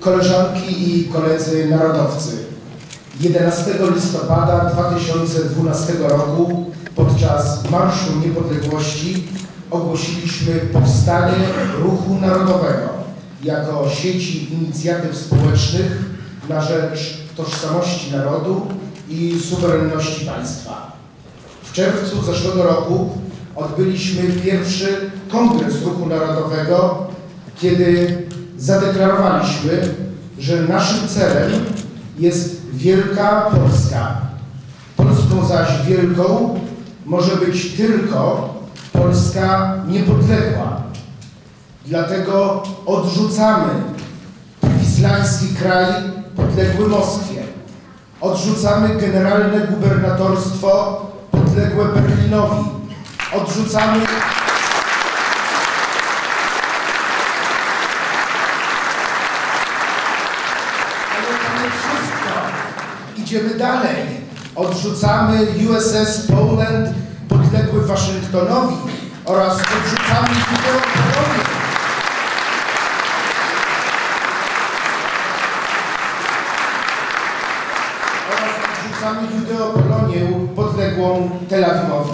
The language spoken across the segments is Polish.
Koleżanki i koledzy narodowcy, 11 listopada 2012 roku podczas Marszu Niepodległości ogłosiliśmy powstanie Ruchu Narodowego jako sieci inicjatyw społecznych na rzecz tożsamości narodu i suwerenności państwa. W czerwcu zeszłego roku odbyliśmy pierwszy kongres Ruchu Narodowego, kiedy zadeklarowaliśmy, że naszym celem jest wielka Polska. Polską zaś wielką może być tylko Polska niepodległa. Dlatego odrzucamy wislański kraj podległy Moskwie. Odrzucamy generalne gubernatorstwo podległe Berlinowi. Odrzucamy Ale to nie wszystko. Idziemy dalej. Odrzucamy USS Poland podległy Waszyngtonowi oraz odrzucamy Judeopolonię. Oraz odrzucamy Judeopolonię podległą Tel Awiwowi.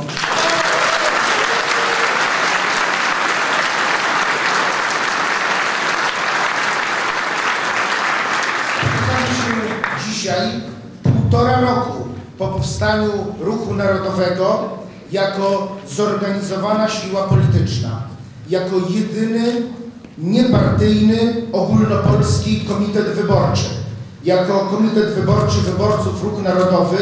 Dzisiaj, półtora roku po powstaniu Ruchu Narodowego, jako zorganizowana siła polityczna, jako jedyny niepartyjny ogólnopolski komitet wyborczy, jako komitet wyborczy wyborców Ruch Narodowy,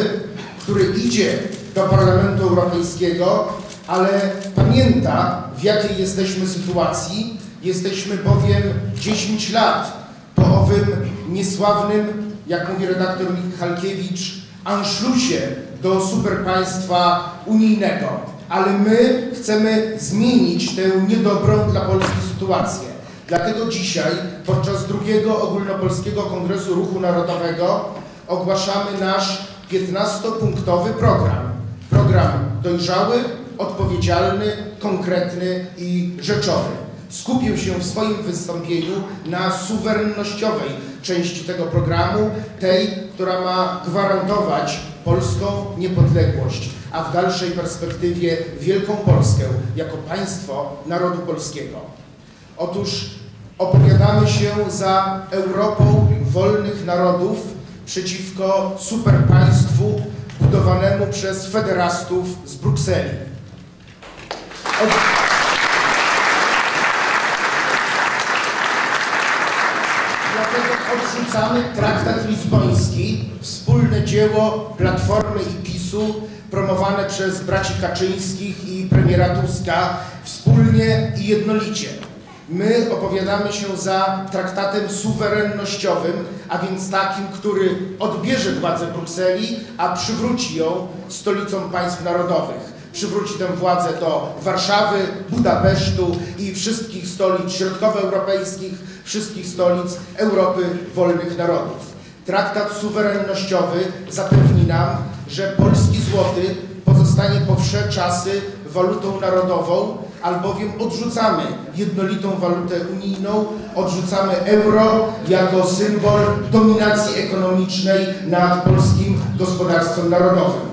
który idzie do Parlamentu Europejskiego, ale pamięta w jakiej jesteśmy sytuacji. Jesteśmy bowiem 10 lat po owym niesławnym, jak mówi redaktor Michalkiewicz, anszlusie do superpaństwa unijnego. Ale my chcemy zmienić tę niedobrą dla Polski sytuację. Dlatego dzisiaj, podczas drugiego ogólnopolskiego Kongresu Ruchu Narodowego, ogłaszamy nasz 15-punktowy program. Program dojrzały, odpowiedzialny, konkretny i rzeczowy. Skupię się w swoim wystąpieniu na suwerennościowej części tego programu, tej, która ma gwarantować polską niepodległość, a w dalszej perspektywie Wielką Polskę jako państwo narodu polskiego. Otóż opowiadamy się za Europą wolnych narodów przeciwko superpaństwu budowanemu przez federastów z Brukseli. Dlatego odrzucamy traktat lizboński, wspólne dzieło Platformy i PiSu, promowane przez braci Kaczyńskich i premiera Tuska, wspólnie i jednolicie. My opowiadamy się za traktatem suwerennościowym, a więc takim, który odbierze władzę Brukseli, a przywróci ją stolicą państw narodowych. Przywróci tę władzę do Warszawy, Budapesztu i wszystkich stolic środkowoeuropejskich, wszystkich stolic Europy wolnych narodów. Traktat suwerennościowy zapewni nam, że polski złoty pozostanie po wsze czasy walutą narodową, albowiem odrzucamy jednolitą walutę unijną, odrzucamy euro jako symbol dominacji ekonomicznej nad polskim gospodarstwem narodowym.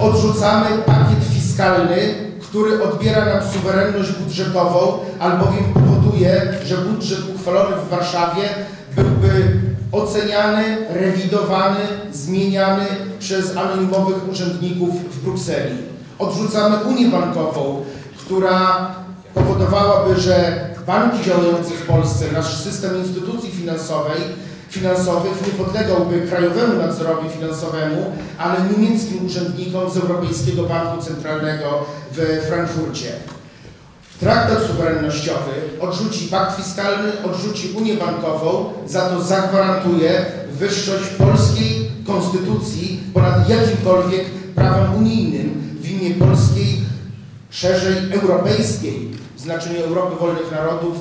Odrzucamy pakiet fiskalny, który odbiera nam suwerenność budżetową, albowiem powoduje, że budżet uchwalony w Warszawie byłby oceniany, rewidowany, zmieniany przez anonimowych urzędników w Brukseli. Odrzucamy Unię Bankową, która powodowałaby, że banki działające w Polsce, nasz system instytucji finansowej, finansowych nie podlegałby krajowemu nadzorowi finansowemu, ale niemieckim urzędnikom z Europejskiego Banku Centralnego w Frankfurcie. Traktat suwerennościowy odrzuci pakt fiskalny, odrzuci Unię Bankową, za to zagwarantuje wyższość polskiej konstytucji ponad jakimkolwiek prawem unijnym w imię polskiej, szerzej europejskiej, w znaczeniu Europy Wolnych Narodów,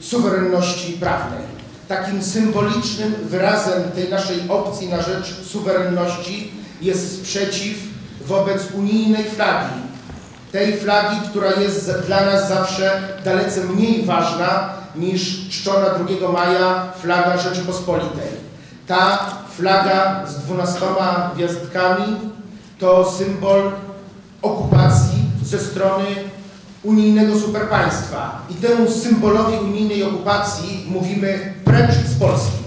suwerenności prawnej. Takim symbolicznym wyrazem tej naszej opcji na rzecz suwerenności jest sprzeciw wobec unijnej flagi, tej flagi, która jest dla nas zawsze dalece mniej ważna niż czczona 2 maja flaga Rzeczypospolitej. Ta flaga z dwunastoma gwiazdkami to symbol okupacji ze strony unijnego superpaństwa. I temu symbolowi unijnej okupacji mówimy precz z Polski.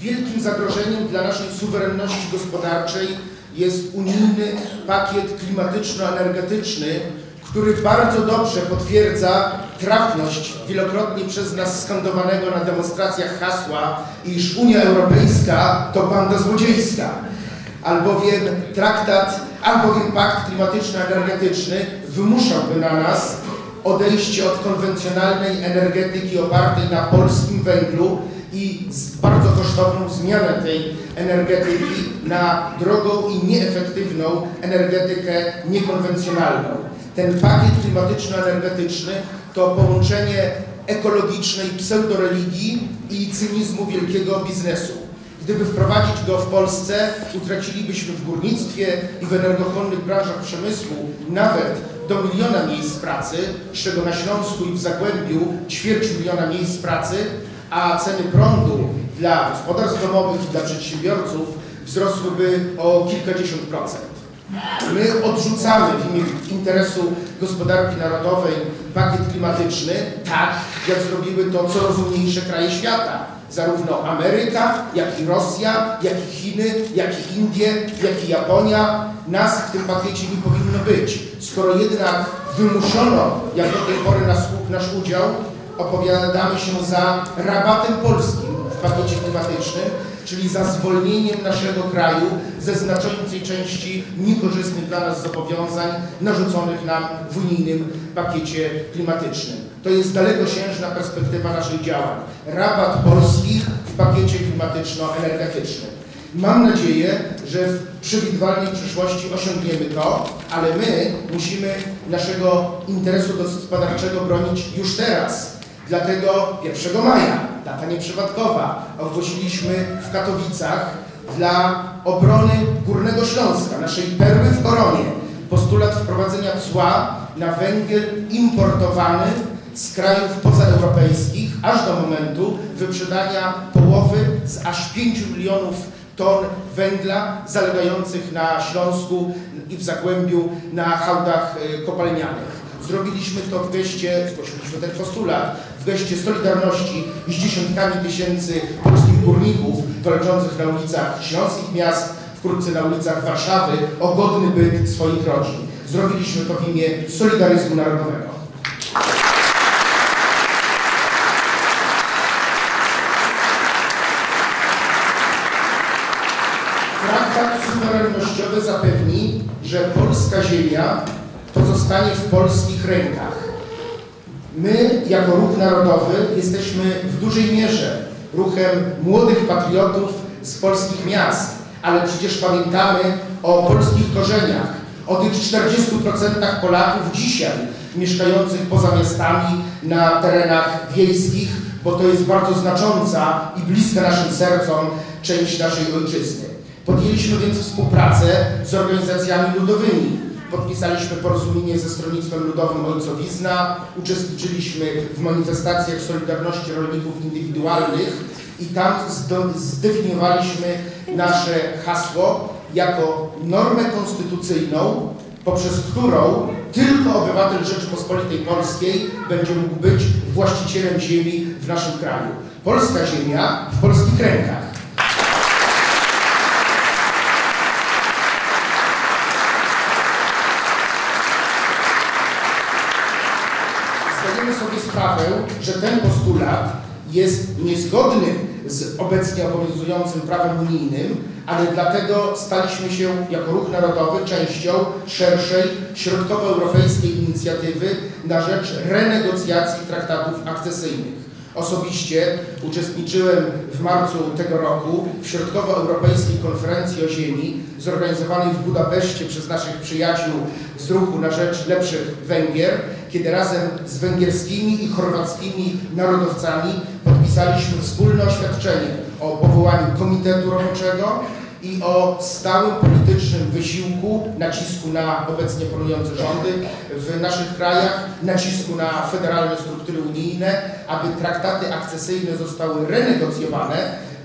Wielkim zagrożeniem dla naszej suwerenności gospodarczej jest unijny pakiet klimatyczno-energetyczny, który bardzo dobrze potwierdza trafność wielokrotnie przez nas skandowanego na demonstracjach hasła, iż Unia Europejska to banda złodziejska, albowiem traktat, albowiem pakt klimatyczno-energetyczny wymuszałby na nas odejście od konwencjonalnej energetyki opartej na polskim węglu i bardzo kosztowną zmianę tej energetyki na drogą i nieefektywną energetykę niekonwencjonalną. Ten pakiet klimatyczno-energetyczny to połączenie ekologicznej pseudoreligii i cynizmu wielkiego biznesu. Gdyby wprowadzić go w Polsce, utracilibyśmy w górnictwie i w energochłonnych branżach przemysłu nawet do miliona miejsc pracy, z czego na Śląsku i w Zagłębiu ćwierć miliona miejsc pracy, a ceny prądu dla gospodarstw domowych i dla przedsiębiorców wzrosłyby o kilkadziesiąt procent. My odrzucamy w imię interesu gospodarki narodowej pakiet klimatyczny, tak jak zrobiły to co rozumniejsze kraje świata. Zarówno Ameryka, jak i Rosja, jak i Chiny, jak i Indie, jak i Japonia. Nas w tym pakiecie nie powinno być. Skoro jednak wymuszono, jak do tej pory nasz, nasz udział, opowiadamy się za rabatem polskim w pakiecie klimatycznym, czyli za zwolnieniem naszego kraju ze znaczącej części niekorzystnych dla nas zobowiązań narzuconych nam w unijnym pakiecie klimatycznym. To jest dalekosiężna perspektywa naszych działań. Rabat polskich w pakiecie klimatyczno-energetycznym. Mam nadzieję, że w przewidywalnej przyszłości osiągniemy to, ale my musimy naszego interesu gospodarczego bronić już teraz, Dlatego 1 maja, data nieprzypadkowa, ogłosiliśmy w Katowicach dla obrony Górnego Śląska, naszej perły w koronie, postulat wprowadzenia cła na węgiel importowany z krajów pozaeuropejskich, aż do momentu wyprzedania połowy z aż 5 milionów ton węgla zalegających na Śląsku i w Zagłębiu na hałdach y, kopalnianych. Zrobiliśmy to w geście, zgłosiliśmy ten postulat, geście solidarności z dziesiątkami tysięcy polskich górników walczących na ulicach śląskich miast, wkrótce na ulicach Warszawy o godny byt swoich rodzin. Zrobiliśmy to w imię Solidaryzmu Narodowego. Traktat suwerennościowy zapewni, że polska ziemia pozostanie w polskich rękach. My, jako ruch narodowy, jesteśmy w dużej mierze ruchem młodych patriotów z polskich miast, ale przecież pamiętamy o polskich korzeniach, o tych 40% Polaków dzisiaj mieszkających poza miastami na terenach wiejskich, bo to jest bardzo znacząca i bliska naszym sercom część naszej ojczyzny. Podjęliśmy więc współpracę z organizacjami ludowymi, Podpisaliśmy porozumienie ze Stronnictwem Ludowym Ojcowizna, uczestniczyliśmy w manifestacjach Solidarności Rolników Indywidualnych i tam zdefiniowaliśmy nasze hasło jako normę konstytucyjną, poprzez którą tylko obywatel Rzeczypospolitej Polskiej będzie mógł być właścicielem ziemi w naszym kraju. Polska ziemia w polskich rękach. sprawę, że ten postulat jest niezgodny z obecnie obowiązującym prawem unijnym, ale dlatego staliśmy się jako ruch narodowy częścią szerszej środkowoeuropejskiej inicjatywy na rzecz renegocjacji traktatów akcesyjnych. Osobiście uczestniczyłem w marcu tego roku w Środkowoeuropejskiej Konferencji o Ziemi zorganizowanej w Budapeszcie przez naszych przyjaciół z ruchu na rzecz lepszych Węgier, kiedy razem z węgierskimi i chorwackimi narodowcami podpisaliśmy wspólne oświadczenie o powołaniu Komitetu Roboczego i o stałym politycznym wysiłku, nacisku na obecnie panujące rządy w naszych krajach, nacisku na federalne struktury unijne, aby traktaty akcesyjne zostały renegocjowane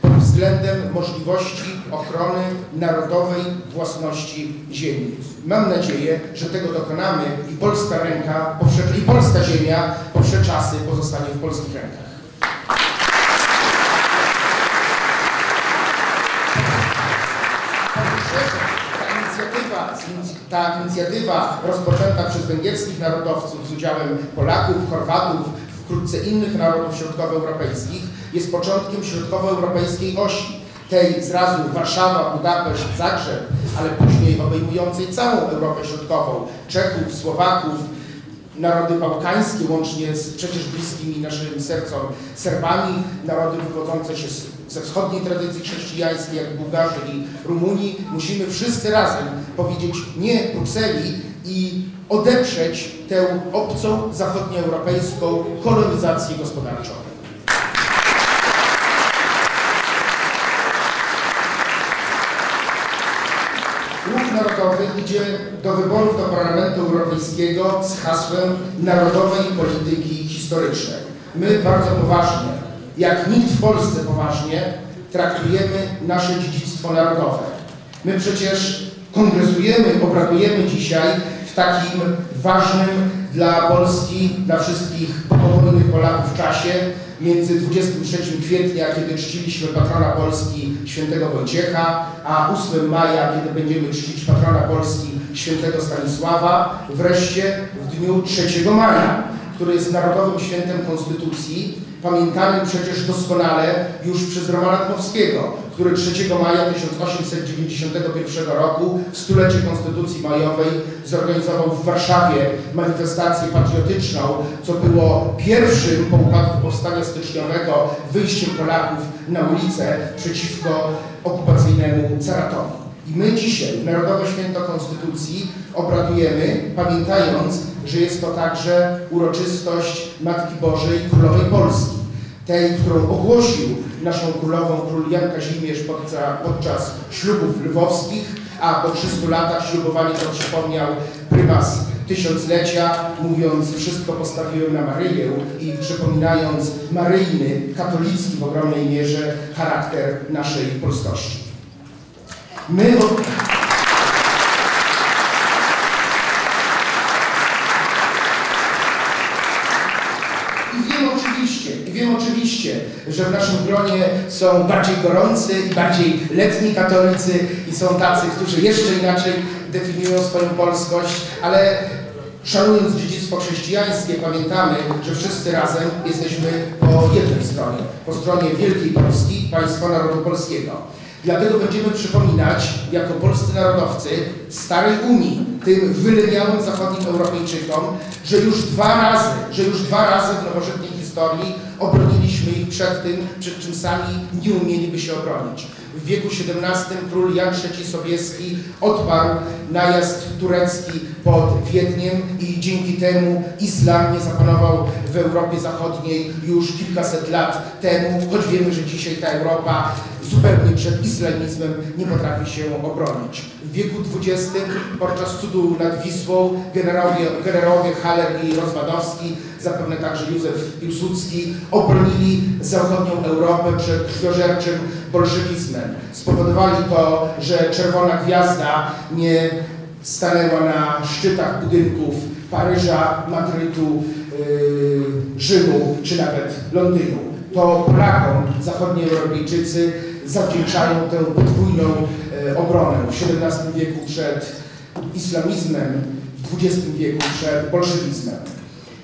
pod względem możliwości ochrony narodowej własności ziemi. Mam nadzieję, że tego dokonamy i polska ręka, i polska ziemia poprze czasy pozostanie w polskich rękach. Ta inicjatywa rozpoczęta przez węgierskich narodowców z udziałem Polaków, Chorwatów, wkrótce innych narodów środkowoeuropejskich jest początkiem środkowoeuropejskiej osi. Tej zrazu Warszawa, Budapeszt, Zagrzeb, ale później obejmującej całą Europę Środkową, Czechów, Słowaków, narody bałkańskie, łącznie z przecież bliskimi naszym sercom Serbami, narody wywodzące się z, ze wschodniej tradycji chrześcijańskiej, jak Bułgarzy i Rumuni, musimy wszyscy razem powiedzieć nie Brukseli i odeprzeć tę obcą zachodnioeuropejską kolonizację gospodarczą. Ruch Narodowy idzie do wyborów do Parlamentu Europejskiego z hasłem narodowej polityki historycznej. My bardzo poważnie, jak nikt w Polsce poważnie, traktujemy nasze dziedzictwo narodowe. My przecież kongresujemy, obradujemy dzisiaj w takim ważnym dla Polski, dla wszystkich powojennych Polaków czasie, między 23 kwietnia, kiedy czciliśmy patrona Polski świętego Wojciecha, a 8 maja, kiedy będziemy czcić patrona Polski świętego Stanisława, wreszcie w dniu 3 maja, który jest Narodowym Świętem Konstytucji, pamiętanym przecież doskonale już przez Romana Dmowskiego, który 3 maja 1891 roku w stulecie Konstytucji Majowej zorganizował w Warszawie manifestację patriotyczną, co było pierwszym po upadku Powstania Styczniowego wyjściem Polaków na ulicę przeciwko okupacyjnemu caratowi. I my dzisiaj w Narodowe Święto Konstytucji obradujemy, pamiętając, że jest to także uroczystość Matki Bożej Królowej Polski. Tej, którą ogłosił naszą królową król Jan Kazimierz podczas, podczas ślubów lwowskich, a po 300 latach ślubowanie to przypomniał prymas tysiąclecia, mówiąc wszystko postawiłem na Maryję i przypominając maryjny, katolicki w ogromnej mierze charakter naszej polskości. My I wiem oczywiście, i wiem oczywiście, że w naszym gronie są bardziej gorący i bardziej letni katolicy i są tacy, którzy jeszcze inaczej definiują swoją polskość, ale szanując dziedzictwo chrześcijańskie, pamiętamy, że wszyscy razem jesteśmy po jednej stronie, po stronie Wielkiej Polski, państwa narodu polskiego. Dlatego będziemy przypominać, jako polscy narodowcy starej Unii, tym wyleniałym zachodnim Europejczykom, że już dwa razy, że już dwa razy w nowożytnej historii ich przed tym, przed czym sami nie umieliby się obronić. W wieku XVII król Jan III Sobieski odparł najazd turecki pod Wiedniem i dzięki temu islam nie zapanował w Europie Zachodniej już kilkaset lat temu, choć wiemy, że dzisiaj ta Europa zupełnie przed islamizmem nie potrafi się obronić. W wieku XX podczas cudu nad Wisłą generałowie, generałowie Haller i Rozwadowski, zapewne także Józef Piłsudski, obronili zachodnią Europę przed krwiożerczym bolszewizmem. Spowodowali to, że Czerwona Gwiazda nie stanęła na szczytach budynków Paryża, Madrytu, yy, Rzymu czy nawet Londynu. To Polakom zachodni Europejczycy zawdzięczają tę podwójną e, obronę w XVII wieku przed islamizmem, w XX wieku przed bolszewizmem.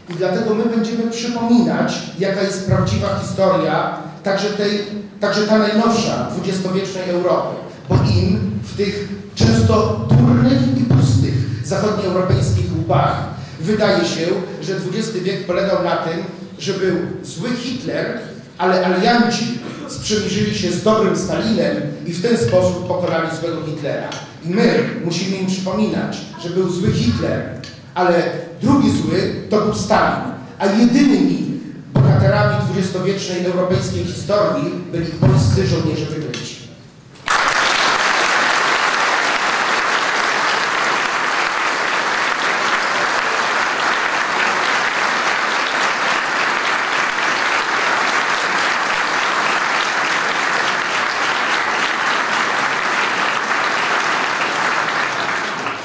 I dlatego my będziemy przypominać, jaka jest prawdziwa historia, także, tej, także ta najnowsza, dwudziestowiecznej Europy. Bo im w tych często durnych i pustych zachodnioeuropejskich łbach wydaje się, że XX wiek polegał na tym, że był zły Hitler, ale alianci sprzymierzyli się z dobrym Stalinem i w ten sposób pokonali złego Hitlera. I my musimy im przypominać, że był zły Hitler, ale drugi zły to był Stalin, a jedynymi bohaterami dwudziestowiecznej europejskiej historii byli polscy żołnierze wyklęci.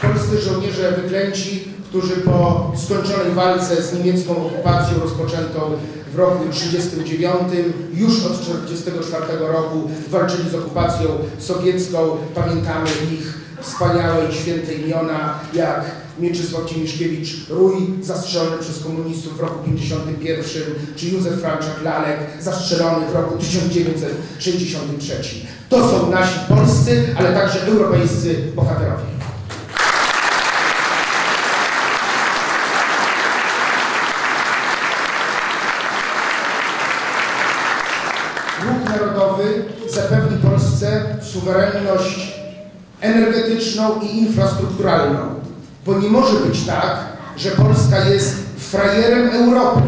polscy żołnierze wyklęci, którzy po skończonej walce z niemiecką okupacją rozpoczętą w roku 1939, już od 1944 roku walczyli z okupacją sowiecką. Pamiętamy ich wspaniałe i święte imiona, jak Mieczysław Ciemiszkiewicz Rój, zastrzelony przez komunistów w roku 1951, czy Józef Franczak Lalek, zastrzelony w roku 1963. To są nasi polscy, ale także europejscy bohaterowie. Dług narodowy zapewni Polsce suwerenność energetyczną i infrastrukturalną, bo nie może być tak, że Polska jest frajerem Europy.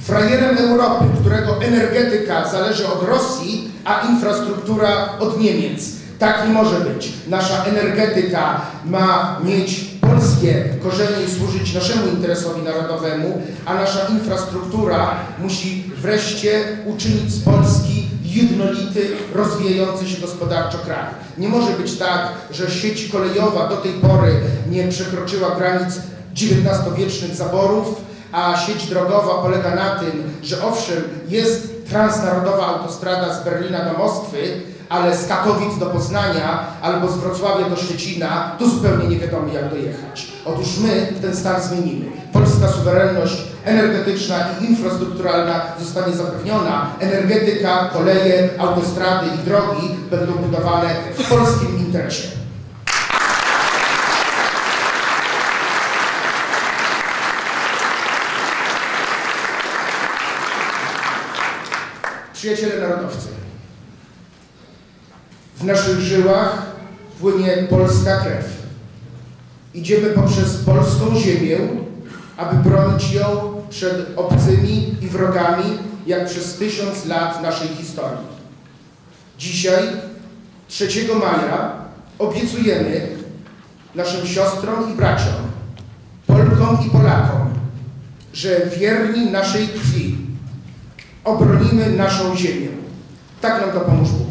Frajerem Europy, którego energetyka zależy od Rosji, a infrastruktura od Niemiec. Tak nie może być. Nasza energetyka ma mieć polskie korzenie i służyć naszemu interesowi narodowemu, a nasza infrastruktura musi wreszcie uczynić z Polski jednolity, rozwijający się gospodarczo kraj. Nie może być tak, że sieć kolejowa do tej pory nie przekroczyła granic XIX-wiecznych zaborów, a sieć drogowa polega na tym, że owszem, jest transnarodowa autostrada z Berlina do Moskwy, ale z Katowic do Poznania albo z Wrocławia do Szczecina, to zupełnie nie wiadomo jak dojechać. Otóż my ten stan zmienimy. Polska suwerenność energetyczna i infrastrukturalna zostanie zapewniona. Energetyka, koleje, autostrady i drogi będą budowane w polskim interesie. Przyjaciele narodowcy, w naszych żyłach płynie polska krew. Idziemy poprzez polską ziemię, aby bronić ją przed obcymi i wrogami, jak przez tysiąc lat naszej historii. Dzisiaj, 3 maja, obiecujemy naszym siostrom i braciom, Polkom i Polakom, że wierni naszej krwi obronimy naszą ziemię. Tak nam to pomóż Bóg.